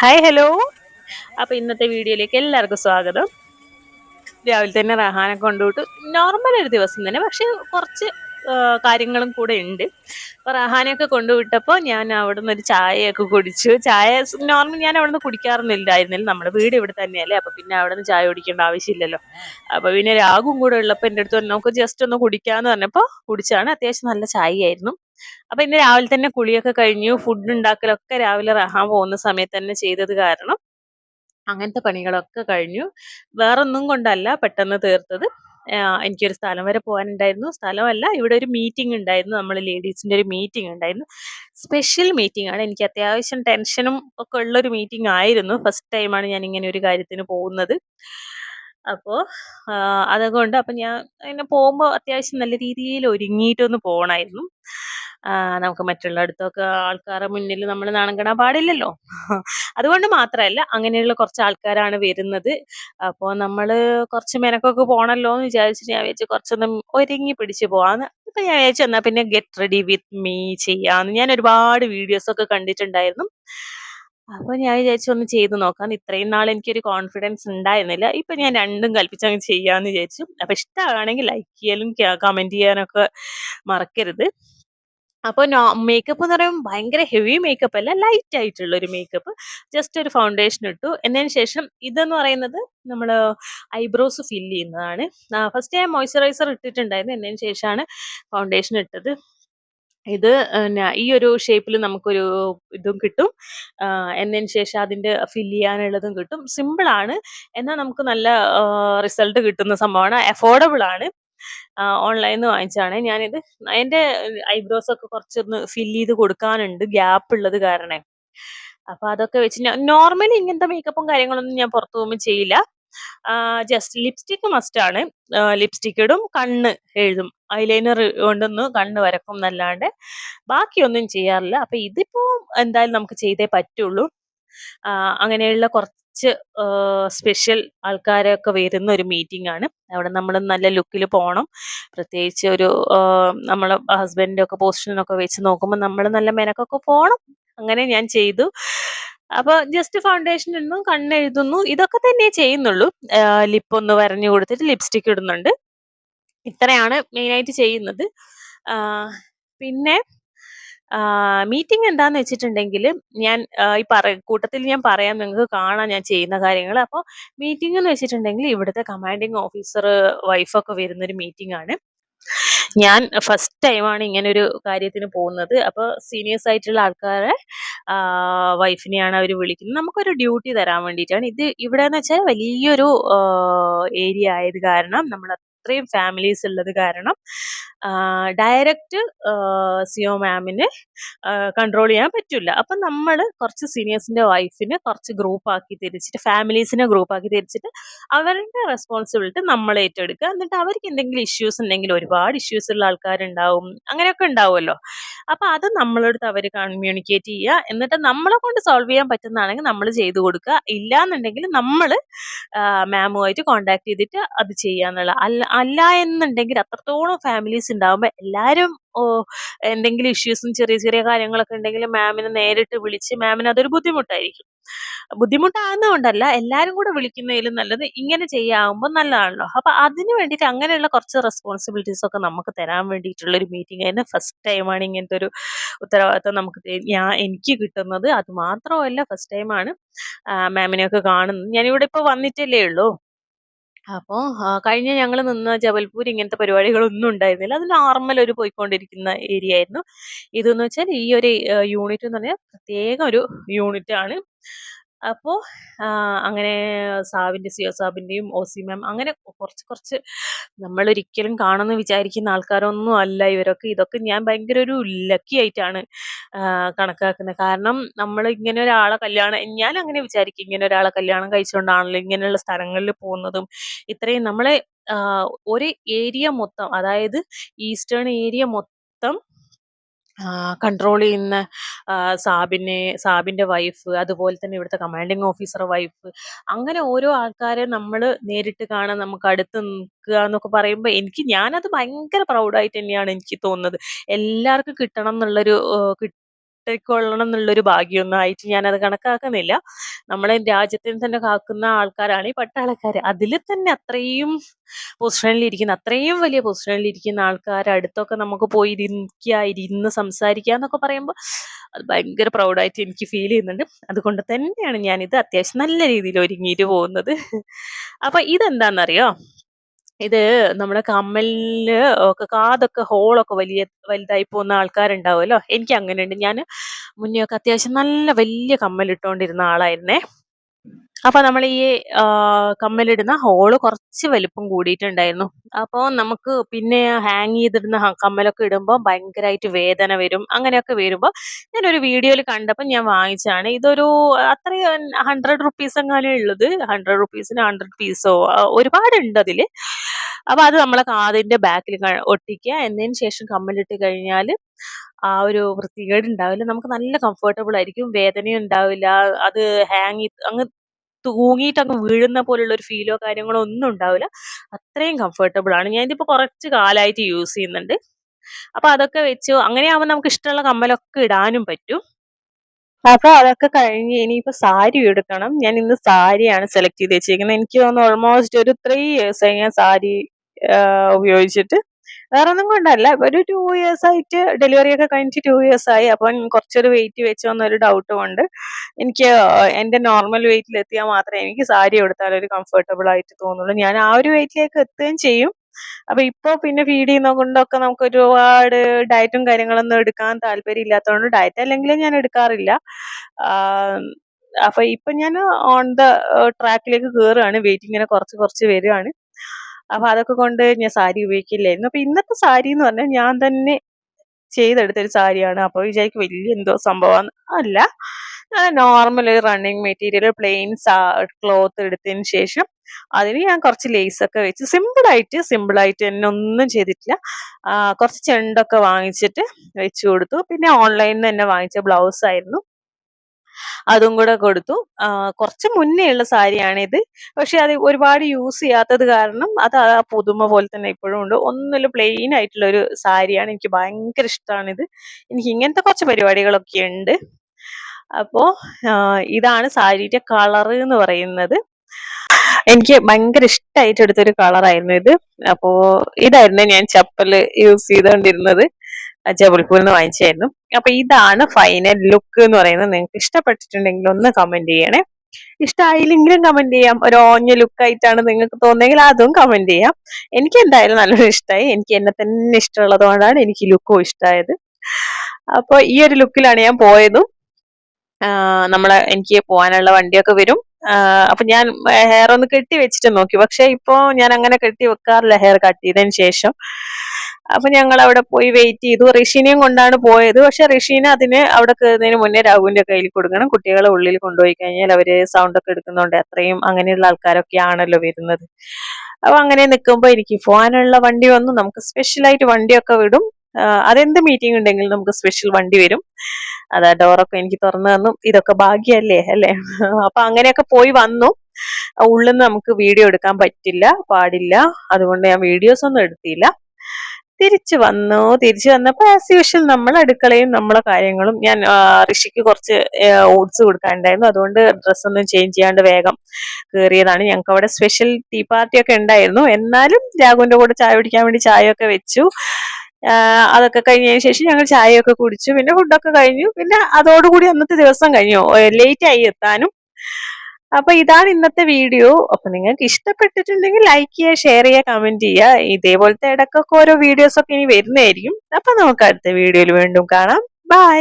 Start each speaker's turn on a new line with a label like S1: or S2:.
S1: Hi hello അപ്പോൾ ഇന്നത്തെ വീഡിയോയിലേക്ക് എല്ലാവർക്കും സ്വാഗതം. രാവിലെ തന്നെ റഹാനെ കൊണ്ടുവിട്ടു. നോർമൽ ഒരു ദിവസം തന്നെ പക്ഷെ കുറച്ച് കാര്യങ്ങളും കൂടെ ഉണ്ട്. അപ്പോൾ റഹാനെയൊക്കെ കൊണ്ടുവിട്ടപ്പോൾ ഞാൻ അവിടെ നിന്ന് ഒരു ചായയൊക്കെ കുടിച്ചു. ചായ നോർമൽ ഞാൻ അവിടെ നിന്ന് കുടിക്കാറൊന്നുമില്ലായിരുന്നില്ല. നമ്മുടെ വീട് ഇവിടെ തന്നെയല്ലേ. അപ്പോൾ പിന്നെ അവിടെ നിന്ന് ചായ കുടിക്കേണ്ട ആവശ്യമില്ലല്ലോ. അപ്പോൾ പിന്നെ രാഗും കൂടെ ഉള്ളപ്പോൾ എന്റെ അടുത്ത് നമുക്ക് ജസ്റ്റ് ഒന്ന് കുടിക്കാമെന്ന് പറഞ്ഞപ്പോൾ കുടിച്ചാണ്. അത്യാവശ്യം നല്ല ചായയായിരുന്നു. അപ്പൊ ഇന്ന് രാവിലെ തന്നെ കുളിയൊക്കെ കഴിഞ്ഞു. ഫുഡ് ഉണ്ടാക്കലൊക്കെ രാവിലെ റഹാൻ പോകുന്ന സമയത്ത് തന്നെ ചെയ്തത് കാരണം അങ്ങനത്തെ പണികളൊക്കെ കഴിഞ്ഞു. വേറൊന്നും കൊണ്ടല്ല പെട്ടെന്ന് തീർത്തത്. എനിക്കൊരു സ്ഥലം വരെ പോകാനുണ്ടായിരുന്നു. സ്ഥലമല്ല ഇവിടെ ഒരു മീറ്റിംഗ് ഉണ്ടായിരുന്നു. നമ്മൾ ലേഡീസിന്റെ ഒരു മീറ്റിംഗ് ഉണ്ടായിരുന്നു. സ്പെഷ്യൽ മീറ്റിംഗ് ആണ്. എനിക്ക് അത്യാവശ്യം ടെൻഷനും ഒക്കെ ഉള്ള ഒരു മീറ്റിംഗ് ആയിരുന്നു. ഫസ്റ്റ് ടൈമാണ് ഞാൻ ഇങ്ങനെ ഒരു കാര്യത്തിന് പോകുന്നത്. അപ്പോൾ അതുകൊണ്ട് അപ്പം ഞാൻ ഇങ്ങനെ പോകുമ്പോൾ അത്യാവശ്യം നല്ല രീതിയിൽ ഒരുങ്ങിയിട്ടൊന്ന് പോകണമായിരുന്നു നമുക്ക് മറ്റുള്ള അടുത്തൊക്കെ ആൾക്കാരുടെ മുന്നിൽ നമ്മൾ നാണം പാടില്ലല്ലോ. അതുകൊണ്ട് മാത്രമല്ല അങ്ങനെയുള്ള കുറച്ച് ആൾക്കാരാണ് വരുന്നത്. അപ്പോൾ നമ്മൾ കുറച്ച് മെനക്കൊക്കെ പോകണമല്ലോ എന്ന് വിചാരിച്ചിട്ട് ഞാൻ വിചാരിച്ചു കുറച്ചൊന്ന് ഒരുങ്ങി പിടിച്ച് പോവാന്ന്. അപ്പം ഞാൻ വിചാരിച്ചു എന്നാൽ പിന്നെ ഗെറ്റ് റെഡി വിത്ത് മീ ചെയ്യാന്ന്. ഞാൻ ഒരുപാട് വീഡിയോസ് ഒക്കെ കണ്ടിട്ടുണ്ടായിരുന്നു. അപ്പൊ ഞാൻ വിചാരിച്ചു ഒന്ന് ചെയ്ത് നോക്കാം. ഇത്രയും നാൾ എനിക്കൊരു കോൺഫിഡൻസ് ഉണ്ടായിരുന്നില്ല. ഇപ്പൊ ഞാൻ രണ്ടും കൽപ്പിച്ചങ്ങ് ചെയ്യാന്ന് വിചാരിച്ചു. അപ്പൊ ഇഷ്ടമാണെങ്കിൽ ലൈക്ക് ചെയ്യാനും കമന്റ് ചെയ്യാനൊക്കെ മറക്കരുത്. അപ്പോൾ നോ മേക്കപ്പ് എന്ന് പറയുമ്പോൾ ഭയങ്കര ഹെവി മേക്കപ്പ് അല്ല ലൈറ്റ് ആയിട്ടുള്ള ഒരു മേക്കപ്പ് ജസ്റ്റ് ഒരു ഫൗണ്ടേഷൻ ഇട്ടു. എന്നതിന് ശേഷം ഇതെന്ന് പറയുന്നത് നമ്മൾ ഐബ്രോസ് ഫില്ല് ചെയ്യുന്നതാണ്. ഫസ്റ്റ് ഞാൻ മോയ്സ്ചറൈസർ ഇട്ടിട്ടുണ്ടായിരുന്നു. എന്നതിന് ശേഷമാണ് ഫൗണ്ടേഷൻ ഇട്ടത്. ഇത് ഈ ഒരു ഷേപ്പിൽ നമുക്കൊരു ഇതും കിട്ടും. എന്നതിന് ശേഷം അതിന്റെ ഫില്ല് ചെയ്യാനുള്ളതും കിട്ടും. സിമ്പിൾ ആണ് എന്നാൽ നമുക്ക് നല്ല റിസൾട്ട് കിട്ടുന്ന സംഭവമാണ്. അഫോർഡബിൾ ആണ് ഓൺലൈനിൽ നിന്ന് വാങ്ങിച്ചതാണ്. ഞാനിത് എന്റെ ഐബ്രോസ് ഒക്കെ കുറച്ചൊന്ന് ഫിൽ ചെയ്ത് കൊടുക്കാനുണ്ട്. ഗ്യാപ്പ് ഉള്ളത് കാരണേ. അപ്പൊ അതൊക്കെ വെച്ച് ഞാൻ നോർമലി ഇങ്ങനത്തെ മേക്കപ്പും കാര്യങ്ങളൊന്നും ഞാൻ പുറത്തു പോകുമ്പോൾ ചെയ്യില്ല. ജസ്റ്റ് ലിപ്സ്റ്റിക് മസ്റ്റ് ആണ് ലിപ്സ്റ്റിക് ഇടും കണ്ണ് എഴുതും. ഐലൈനർ കൊണ്ടൊന്ന് കണ്ണ് വരക്കും എന്നല്ലാണ്ട് ബാക്കിയൊന്നും ചെയ്യാറില്ല. അപ്പൊ ഇതിപ്പോ എന്തായാലും നമുക്ക് ചെയ്തേ പറ്റുള്ളൂ. അങ്ങനെയുള്ള കുറച്ച് സ്പെഷ്യൽ ആൾക്കാരൊക്കെ വരുന്ന ഒരു മീറ്റിംഗ് ആണ്. അവിടെ നമ്മൾ നല്ല ലുക്കിൽ പോകണം പ്രത്യേകിച്ച് ഒരു നമ്മളെ ഹസ്ബൻഡിന്റെ ഒക്കെ പൊസിഷനൊക്കെ വെച്ച് നോക്കുമ്പോൾ നമ്മൾ നല്ല മെനക്കൊക്കെ പോകണം അങ്ങനെ ഞാൻ ചെയ്തു. അപ്പൊ ജസ്റ്റ് ഫൗണ്ടേഷൻ ഇടുന്നു കണ്ണെഴുതുന്നു. ഇതൊക്കെ തന്നെ ചെയ്യുന്നുള്ളൂ. ലിപ്പ് ഒന്ന് വരഞ്ഞു കൊടുത്തിട്ട് ലിപ്സ്റ്റിക് ഇടുന്നുണ്ട്. ഇത്രയാണ് മെയിനായിട്ട് ചെയ്യുന്നത്. പിന്നെ മീറ്റിംഗ് എന്താന്ന് വെച്ചിട്ടുണ്ടെങ്കിൽ ഞാൻ ഈ പറ കൂട്ടത്തിൽ ഞാൻ പറയാം നിങ്ങൾക്ക് കാണാം ഞാൻ ചെയ്യുന്ന കാര്യങ്ങൾ. അപ്പോൾ മീറ്റിംഗ് എന്ന് വെച്ചിട്ടുണ്ടെങ്കിൽ ഇവിടുത്തെ കമാൻഡിങ് ഓഫീസർ വൈഫൊക്കെ വരുന്നൊരു മീറ്റിംഗ് ആണ്. ഞാൻ ഫസ്റ്റ് ടൈമാണ് ഇങ്ങനെ ഒരു കാര്യത്തിന് പോകുന്നത്. അപ്പോൾ സീനിയേഴ്സ് ആയിട്ടുള്ള ആൾക്കാരെ വൈഫിനെയാണ് അവർ വിളിക്കുന്നത്. നമുക്കൊരു ഡ്യൂട്ടി തരാൻ വേണ്ടിയിട്ടാണ്. ഇത് ഇവിടെ എന്ന് വെച്ചാൽ വലിയൊരു ഏരിയ ആയത് കാരണം നമ്മൾ അത്രയും ഫാമിലീസ് ഉള്ളത് കാരണം ഡയറക്റ്റ് സിയോ മാമിനെ കൺട്രോൾ ചെയ്യാൻ പറ്റില്ല അപ്പം നമ്മൾ കുറച്ച് സീനിയേഴ്സിന്റെ വൈഫിനെ കുറച്ച് ഗ്രൂപ്പാക്കി തിരിച്ചിട്ട് ഫാമിലീസിനെ ഗ്രൂപ്പാക്കി തിരിച്ചിട്ട് അവരുടെ റെസ്പോൺസിബിലിറ്റി നമ്മൾ ഏറ്റെടുക്കുക. എന്നിട്ട് അവർക്ക് എന്തെങ്കിലും ഇഷ്യൂസ് ഉണ്ടെങ്കിൽ ഒരുപാട് ഇഷ്യൂസ് ഉള്ള ആൾക്കാരുണ്ടാവും അങ്ങനെയൊക്കെ ഉണ്ടാവുമല്ലോ. അപ്പം അത് നമ്മളടുത്ത് അവർ കമ്മ്യൂണിക്കേറ്റ് ചെയ്യുക. എന്നിട്ട് നമ്മളെ കൊണ്ട് സോൾവ് ചെയ്യാൻ പറ്റുന്നതാണെങ്കിൽ നമ്മൾ ചെയ്തു കൊടുക്കുക. ഇല്ല എന്നുണ്ടെങ്കിൽ നമ്മൾ മാമുമായിട്ട് കോണ്ടാക്ട് ചെയ്തിട്ട് അത് ചെയ്യുക എന്നുള്ള അല്ല അല്ല എന്നുണ്ടെങ്കിൽ അത്രത്തോളം ഫാമിലീസ് ഉണ്ടാവുമ്പോൾ എല്ലാവരും ഓ എന്തെങ്കിലും ഇഷ്യൂസും ചെറിയ ചെറിയ കാര്യങ്ങളൊക്കെ ഉണ്ടെങ്കിൽ മാമിനെ നേരിട്ട് വിളിച്ച് മാമിന് അതൊരു ബുദ്ധിമുട്ടായിരിക്കും. ബുദ്ധിമുട്ടാകുന്നതുകൊണ്ടല്ല എല്ലാവരും കൂടെ വിളിക്കുന്നതിലും നല്ലത് ഇങ്ങനെ ചെയ്യാവുമ്പോൾ നല്ലതാണല്ലോ. അപ്പൊ അതിന് വേണ്ടിയിട്ട് അങ്ങനെയുള്ള കുറച്ച് റെസ്പോൺസിബിലിറ്റീസ് ഒക്കെ നമുക്ക് തരാൻ വേണ്ടിയിട്ടുള്ള ഒരു മീറ്റിംഗ് ആയിരുന്നു. ഫസ്റ്റ് ടൈമാണ് ഇങ്ങനത്തെ ഒരു ഉത്തരവാദിത്തം നമുക്ക് ഞാൻ എനിക്ക് കിട്ടുന്നത്. അത് മാത്രമല്ല ഫസ്റ്റ് ടൈമാണ് മാമിനെയൊക്കെ കാണുന്നത്. ഞാനിവിടെ ഇപ്പൊ വന്നിട്ടല്ലേ ഉള്ളൂ. അപ്പോൾ കഴിഞ്ഞ ഞങ്ങൾ നിന്ന ജബൽപൂർ ഇങ്ങനത്തെ പരിപാടികളൊന്നും ഉണ്ടായിരുന്നില്ല. അത് നോർമൽ ഒരു പോയിക്കൊണ്ടിരിക്കുന്ന ഏരിയ ആയിരുന്നു. ഇതെന്ന് വെച്ചാൽ ഈ ഒരു യൂണിറ്റ് എന്ന് പറഞ്ഞാൽ പ്രത്യേക ഒരു യൂണിറ്റ് ആണ്. അപ്പോൾ അങ്ങനെ സാവിന്റെ സിയോ സാബിന്റെയും ഓസി മാം അങ്ങനെ കുറച്ച് കുറച്ച് നമ്മളൊരിക്കലും കാണുമെന്ന് വിചാരിക്കുന്ന ആൾക്കാരൊന്നും അല്ല ഇവരൊക്കെ. ഇതൊക്കെ ഞാൻ ഭയങ്കര ഒരു ലക്കി ആയിട്ടാണ് കണക്കാക്കുന്നത്. കാരണം നമ്മൾ ഇങ്ങനെ ഒരാളെ കല്യാണം ഞാൻ അങ്ങനെ വിചാരിക്കും ഇങ്ങനെ ഒരാളെ കല്യാണം കഴിച്ചുകൊണ്ടാണല്ലോ ഇങ്ങനെയുള്ള സ്ഥലങ്ങളിൽ പോകുന്നതും. ഇത്രയും നമ്മളെ ഒരു ഏരിയ മൊത്തം അതായത് ഈസ്റ്റേൺ ഏരിയ മൊത്തം കൺട്രോൾ ചെയ്യുന്ന സാബിനെ സാബിന്റെ വൈഫ് അതുപോലെ തന്നെ ഇവിടുത്തെ കമാൻഡിങ് ഓഫീസർ വൈഫ് അങ്ങനെ ഓരോ ആൾക്കാരെ നമ്മൾ നേരിട്ട് കാണാൻ നമുക്ക് അടുത്ത് നിൽക്കുക എന്നൊക്കെ പറയുമ്പോൾ എനിക്ക് ഞാനത് ഭയങ്കര പ്രൗഡായിട്ട് തന്നെയാണ് എനിക്ക് തോന്നുന്നത്. എല്ലാവർക്കും കിട്ടണം എന്നുള്ളൊരു ഒരു എന്നുള്ളൊരു ഭാഗ്യമൊന്നും ആയിട്ട് ഞാനത് കണക്കാക്കുന്നില്ല. നമ്മളെ രാജ്യത്തിന് തന്നെ കാക്കുന്ന ആൾക്കാരാണ് ഈ പട്ടാളക്കാര്. അതിൽ തന്നെ അത്രയും പൊസിഷനിൽ ഇരിക്കുന്ന അത്രയും വലിയ പൊസിഷനിൽ ഇരിക്കുന്ന ആൾക്കാർ അടുത്തൊക്കെ നമുക്ക് പോയി ഇരിക്കുക ഇരുന്ന് സംസാരിക്കുക എന്നൊക്കെ പറയുമ്പോൾ അത് ഭയങ്കര പ്രൗഡായിട്ട് എനിക്ക് ഫീൽ ചെയ്യുന്നുണ്ട്. അതുകൊണ്ട് തന്നെയാണ് ഞാനിത് അത്യാവശ്യം നല്ല രീതിയിൽ ഒരുങ്ങിയിട്ട് പോകുന്നത്. അപ്പൊ ഇതെന്താണെന്നറിയോ ഇത് നമ്മുടെ കമ്മലിൽ ഒക്കെ കാതൊക്കെ ഹോളൊക്കെ വലിയ വലുതായി പോകുന്ന ആൾക്കാരുണ്ടാവുമല്ലോ? എനിക്ക് അങ്ങനെയുണ്ട്. ഞാൻ മുന്നേ ഒക്കെ അത്യാവശ്യം നല്ല വലിയ കമ്മൽ ഇട്ടുകൊണ്ടിരുന്ന ആളായിരുന്നേ. അപ്പൊ നമ്മൾ ഈ കമ്മലിടുന്ന ഹോൾ കുറച്ച് വലിപ്പം കൂടിയിട്ടുണ്ടായിരുന്നു. അപ്പോൾ നമുക്ക് പിന്നെ ഹാങ് ചെയ്തിരുന്ന കമ്മലൊക്കെ ഇടുമ്പോൾ ഭയങ്കരമായിട്ട് വേദന വരും. അങ്ങനെയൊക്കെ വരുമ്പോൾ ഞാനൊരു വീഡിയോയിൽ കണ്ടപ്പോൾ ഞാൻ വാങ്ങിച്ചാണ് ഇതൊരു അത്രയും ഹൺഡ്രഡ് റുപ്പീസ് എങ്ങാനും ഉള്ളത് ഹൺഡ്രഡ് റുപ്പീസിന് ഹൺഡ്രഡ് പീസോ ഒരുപാടുണ്ട് അതിൽ. അപ്പൊ അത് നമ്മളെ കാതിന്റെ ബാക്കിൽ ഒട്ടിക്കുക. എന്നതിന് ശേഷം കമ്മലിട്ട് കഴിഞ്ഞാൽ ആ ഒരു വൃത്തികേട് ഉണ്ടാവില്ല. നമുക്ക് നല്ല കംഫർട്ടബിൾ ആയിരിക്കും. വേദനയും ഉണ്ടാവില്ല. അത് ഹാങ് അങ്ങ് തൂങ്ങിയിട്ട് അങ്ങ് വീഴുന്ന പോലുള്ള ഒരു ഫീലോ കാര്യങ്ങളോ ഒന്നും ഉണ്ടാവില്ല. അത്രയും കംഫർട്ടബിൾ ആണ്. ഞാൻ ഇതിപ്പോ കുറച്ച് കാലമായിട്ട് യൂസ് ചെയ്യുന്നുണ്ട്. അപ്പൊ അതൊക്കെ വെച്ച് അങ്ങനെയാവുമ്പോൾ നമുക്ക് ഇഷ്ടമുള്ള കമ്മലൊക്കെ ഇടാനും പറ്റും. അപ്പൊ അതൊക്കെ കഴിഞ്ഞ് ഇനിയിപ്പോ സാരി എടുക്കണം. ഞാൻ ഇന്ന് സാരിയാണ് സെലക്ട് ചെയ്ത് വെച്ചിരിക്കുന്നത്. എനിക്ക് തോന്നുന്നു ഓൾമോസ്റ്റ് ഒരു ത്രീ ഇയേഴ്സ് ആയി ഞാൻ സാരി ഉപയോഗിച്ചിട്ട്. വേറെ ഒന്നും കൊണ്ടല്ല. ഒരു ടു ഇയേഴ്സ് ആയിട്ട് ഡെലിവറി ഒക്കെ കഴിഞ്ഞിട്ട് ടു ഇയേഴ്സ് ആയി. അപ്പം കുറച്ചൊരു വെയിറ്റ് വെച്ച് വന്നൊരു ഡൗട്ട് കൊണ്ട് എനിക്ക് എന്റെ നോർമൽ വെയിറ്റിൽ എത്തിയാൽ മാത്രമേ എനിക്ക് സാരി എടുത്താൽ ഒരു കംഫർട്ടബിൾ ആയിട്ട് തോന്നുള്ളൂ. ഞാൻ ആ ഒരു വെയിറ്റിലേക്ക് എത്തുകയും ചെയ്യും. അപ്പൊ ഇപ്പൊ പിന്നെ ഫീഡ് ചെയ്യുന്ന കൊണ്ടൊക്കെ നമുക്ക് ഒരുപാട് ഡയറ്റും കാര്യങ്ങളൊന്നും എടുക്കാൻ താല്പര്യം ഇല്ലാത്തതുകൊണ്ട് ഡയറ്റ് അല്ലെങ്കിലും ഞാൻ എടുക്കാറില്ല. അപ്പൊ ഇപ്പൊ ഞാൻ ഓൺ ദ ട്രാക്കിലേക്ക് കയറുകയാണ് വെയിറ്റ് ഇങ്ങനെ കുറച്ച് കുറച്ച് വരികയാണ് അപ്പൊ അതൊക്കെ കൊണ്ട് ഞാൻ സാരി ഉപയോഗിക്കില്ലായിരുന്നു. അപ്പൊ ഇന്നത്തെ സാരി എന്ന് പറഞ്ഞാൽ ഞാൻ തന്നെ ചെയ്തെടുത്തൊരു സാരിയാണ്. അപ്പൊ വിചാരിക്കും വലിയ എന്തോ സംഭവം അല്ല normal running material plain cloth എടുത്തതിന് ശേഷം അതിന് ഞാൻ കുറച്ച് ലേസ് ഒക്കെ വെച്ച് സിമ്പിൾ ആയിട്ട് തന്നെ ഒന്നും ചെയ്തിട്ടില്ല. കുറച്ച് ചെണ്ടൊക്കെ വാങ്ങിച്ചിട്ട് വെച്ചു കൊടുത്തു. പിന്നെ ഓൺലൈനിൽ തന്നെ വാങ്ങിച്ച ബ്ലൗസ് ആയിരുന്നു. അതും കൂടെ കൊടുത്തു. കുറച്ച് മുന്നേ ഉള്ള സാരിയാണിത് പക്ഷെ അത് ഒരുപാട് യൂസ് ചെയ്യാത്തത് കാരണം അത് ആ പുതുമ പോലെ തന്നെ ഇപ്പോഴും ഉണ്ട്. ഒന്നുമില്ല പ്ലെയിൻ ആയിട്ടുള്ള ഒരു സാരിയാണ് എനിക്ക് ഭയങ്കര ഇഷ്ടമാണിത് എനിക്ക് ഇങ്ങനത്തെ കുറച്ച് പരിപാടികളൊക്കെ ഉണ്ട്. അപ്പോ ഇതാണ് സാരിയുടെ കളർ എന്ന് പറയുന്നത്. എനിക്ക് ഭയങ്കര ഇഷ്ടമായിട്ട് എടുത്തൊരു കളറായിരുന്നു ഇത്. അപ്പോ ഇതായിരുന്നു ഞാൻ ചപ്പൽ യൂസ് ചെയ്തുകൊണ്ടിരുന്നത് ആ ജബൽപൂരിൽ നിന്ന് വാങ്ങിച്ചായിരുന്നു അപ്പൊ ഇതാണ് ഫൈനൽ ലുക്ക് എന്ന് പറയുന്നത്. നിങ്ങൾക്ക് ഇഷ്ടപ്പെട്ടിട്ടുണ്ടെങ്കിൽ ഒന്ന് കമന്റ് ചെയ്യണേ. ഇഷ്ടമായില്ലെങ്കിലും കമന്റ് ചെയ്യാം. ഒരു ഓഞ്ഞ ലുക്കായിട്ടാണ് നിങ്ങൾക്ക് തോന്നുന്നെങ്കിൽ അതും കമന്റ് ചെയ്യാം. എനിക്ക് എന്തായാലും നല്ലൊരു ഇഷ്ടമായി എനിക്ക് എന്നെ തന്നെ ഇഷ്ടമുള്ളതുകൊണ്ടാണ് എനിക്ക് ലുക്കും ഇഷ്ടമായത് അപ്പൊ ഈ ഒരു ലുക്കിലാണ് ഞാൻ പോയതും. നമ്മളെ എനിക്ക് പോകാനുള്ള വണ്ടിയൊക്കെ വരും. അപ്പൊ ഞാൻ ഹെയർ ഒന്ന് കെട്ടി വെച്ചിട്ട് നോക്കി. പക്ഷെ ഇപ്പോ ഞാൻ അങ്ങനെ കെട്ടി വെക്കാറില്ല ഹെയർ കട്ട് ചെയ്തതിന് ശേഷം. അപ്പൊ ഞങ്ങൾ അവിടെ പോയി വെയിറ്റ് ചെയ്തു. ഋഷിനെയും കൊണ്ടാണ് പോയത്. പക്ഷെ റിഷീന അതിന് അവിടെ കയറുന്നതിന് മുന്നേ രാഹുവിന്റെ കയ്യിൽ കൊടുക്കണം. കുട്ടികളെ ഉള്ളിൽ കൊണ്ടുപോയി കഴിഞ്ഞാൽ അവർ സൗണ്ട് ഒക്കെ എടുക്കുന്നുണ്ട്. അത്രയും അങ്ങനെയുള്ള ആൾക്കാരൊക്കെ ആണല്ലോ വരുന്നത്. അപ്പൊ അങ്ങനെ നിൽക്കുമ്പോ എനിക്ക് പോകാനുള്ള വണ്ടി വന്നു. നമുക്ക് സ്പെഷ്യലായിട്ട് വണ്ടിയൊക്കെ വിടും. അതെന്ത് മീറ്റിംഗ് ഉണ്ടെങ്കിലും നമുക്ക് സ്പെഷ്യൽ വണ്ടി വരും. അതാ ഡോറൊക്കെ എനിക്ക് തുറന്നു തന്നു. ഇതൊക്കെ ഭാഗ്യല്ലേ അല്ലേ? അപ്പൊ അങ്ങനെയൊക്കെ പോയി വന്നു. ഉള്ളിൽ നിന്ന് നമുക്ക് വീഡിയോ എടുക്കാൻ പറ്റില്ല പാടില്ല. അതുകൊണ്ട് ഞാൻ വീഡിയോസ് ഒന്നും എടുത്തില്ല. തിരിച്ചു വന്നു. തിരിച്ചു വന്നപ്പോ ആസ് യൂഷ്വൽ നമ്മൾ അടുക്കളയും നമ്മളെ കാര്യങ്ങളും ഞാൻ ഋഷിക്ക് കുറച്ച് ഓട്സ് കൊടുക്കാനുണ്ടായിരുന്നു. അതുകൊണ്ട് ഡ്രസ്സ് ഒന്നും ചേഞ്ച് ചെയ്യാണ്ട് വേഗം കയറിയതാണ് ഞങ്ങൾക്ക് അവിടെ സ്പെഷ്യൽ ടീ പാർട്ടിയൊക്കെ ഉണ്ടായിരുന്നു. എന്നാലും രാഘുവിന്റെ കൂടെ ചായ കുടിക്കാൻ വേണ്ടി ചായ ഒക്കെ വെച്ചു. അതൊക്കെ കഴിഞ്ഞതിന് ശേഷം ഞങ്ങൾ ചായയൊക്കെ കുടിച്ചു. പിന്നെ ഫുഡൊക്കെ കഴിഞ്ഞു. പിന്നെ അതോടുകൂടി അന്നത്തെ ദിവസം കഴിഞ്ഞു. ലേറ്റ് ആയി എത്താനും. അപ്പൊ ഇതാണ് ഇന്നത്തെ വീഡിയോ അപ്പൊ നിങ്ങൾക്ക് ഇഷ്ടപ്പെട്ടിട്ടുണ്ടെങ്കിൽ ലൈക്ക് ചെയ്യുക ഷെയർ ചെയ്യുക കമന്റ് ചെയ്യുക. ഇതേപോലത്തെ ഇടക്കൊക്കെ ഓരോ വീഡിയോസ് ഒക്കെ ഇനി വരുന്നതായിരിക്കും. അപ്പൊ നമുക്ക് അടുത്ത വീഡിയോയിൽ വീണ്ടും കാണാം. ബൈ